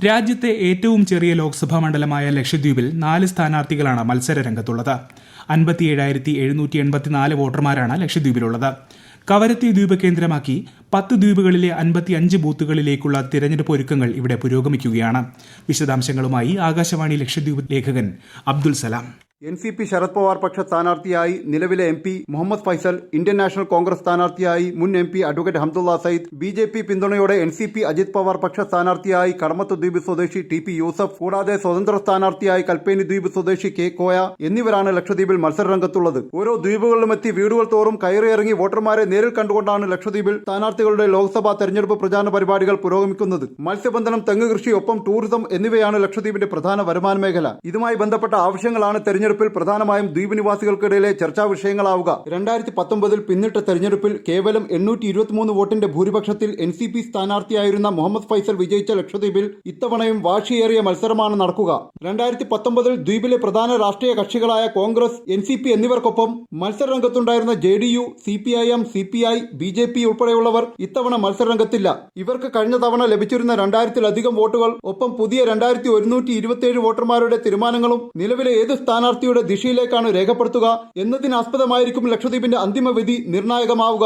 രാജ്യത്തെ ഏറ്റവും ചെറിയ ലോക്സഭാ മണ്ഡലമായ ലക്ഷദ്വീപിൽ നാല് സ്ഥാനാർത്ഥികളാണ് മത്സര രംഗത്തുള്ളത് അൻപത്തിയേഴായിരത്തി എഴുന്നൂറ്റി എൺപത്തിനാല് വോട്ടർമാരാണ് ലക്ഷദ്വീപിലുള്ളത്. കവരത്തി ദ്വീപ് കേന്ദ്രമാക്കി പത്ത് ദ്വീപുകളിലെ അൻപത്തി അഞ്ച് ബൂത്തുകളിലേക്കുള്ള തിരഞ്ഞെടുപ്പ് ഒരുക്കങ്ങൾ ഇവിടെ പുരോഗമിക്കുകയാണ്. വിശദാംശങ്ങളുമായി ആകാശവാണി ലക്ഷദ്വീപ് ലേഖകൻ Abdul Salam. N C P Sharad Pawar പക്ഷ സ്ഥാനാർത്ഥിയായി നിലവിലെ M P Muhammad Faisal Indian National Congress സ്ഥാനാർത്ഥിയായി മുൻ M P advocate Hamdullah Sayeed B J P പിന്തുണയോടെ N C P Ajit Pawar പക്ഷ സ്ഥാനാർത്ഥിയായി കടമത്ത് ദ്വീപ് സ്വദേശി ടി പി യൂസഫ് കൂടാതെ സ്വതന്ത്ര സ്ഥാനാർത്ഥിയായി കൽപ്പേനി ദ്വീപ് സ്വദേശി കെ കോയ എന്നിവരാണ് ലക്ഷദ്വീപിൽ മത്സരരംഗത്തുള്ളത്. ഓരോ ദ്വീപുകളിലുമെത്തി വീടുകൾ തോറും കയറിയിറങ്ങി വോട്ടർമാരെ നേരിൽ കണ്ടുകൊണ്ടാണ് ലക്ഷദ്വീപിൽ സ്ഥാനാർത്ഥികളുടെ ലോക്സഭാ തെരഞ്ഞെടുപ്പ് പ്രചാരണ പരിപാടികൾ പുരോഗമിക്കുന്നത്. മത്സ്യബന്ധനം തെങ്ങ് കൃഷി ഒപ്പം ടൂറിസം എന്നിവയാണ് ലക്ഷദ്വീപിന്റെ പ്രധാന വരുമാന മേഖല. ഇതുമായി ബന്ധപ്പെട്ട ആവശ്യങ്ങളാണ് തെരഞ്ഞെടുപ്പിൽ പ്രധാനമായും ദ്വീപ് നിവാസികൾക്കിടയിലെ ചർച്ചാ വിഷയങ്ങളാവുക. രണ്ടായിരത്തി പത്തൊമ്പതിൽ പിന്നിട്ട തെരഞ്ഞെടുപ്പിൽ കേവലം എണ്ണൂറ്റി ഇരുപത്തിമൂന്ന് വോട്ടിന്റെ ഭൂരിപക്ഷത്തിൽ എൻ സി പി സ്ഥാനാർത്ഥിയായിരുന്ന മുഹമ്മദ് ഫൈസൽ വിജയിച്ച ലക്ഷദ്വീപിൽ ഇത്തവണയും വാശിയേറിയ മത്സരമാണ് നടക്കുക. രണ്ടായിരത്തി പത്തൊമ്പതിൽ ദ്വീപിലെ പ്രധാന രാഷ്ട്രീയ കക്ഷികളായ കോൺഗ്രസ് എൻ സി പി എന്നിവർക്കൊപ്പം മത്സരരംഗത്തുണ്ടായിരുന്ന J D U C P I M C P I B J P ഉൾപ്പെടെയുള്ളവർ ഇത്തവണ മത്സരരംഗത്തില്ല. ഇവർക്ക് കഴിഞ്ഞ തവണ ലഭിച്ചിരുന്ന രണ്ടായിരത്തിലധികം വോട്ടുകൾ ഒപ്പം പുതിയ രണ്ടായിരത്തി ഒരുന്നൂറ്റി ഇരുപത്തിയേഴ് വോട്ടർമാരുടെ തീരുമാനങ്ങളും നിലവിലെ ഏത് സ്ഥാനാർത്ഥിയുടെ ദിശയിലേക്കാണ് രേഖപ്പെടുത്തുക എന്നതിനാസ്പദമായിരിക്കും ലക്ഷദ്വീപിന്റെ അന്തിമ വിധി നിർണായകമാവുക.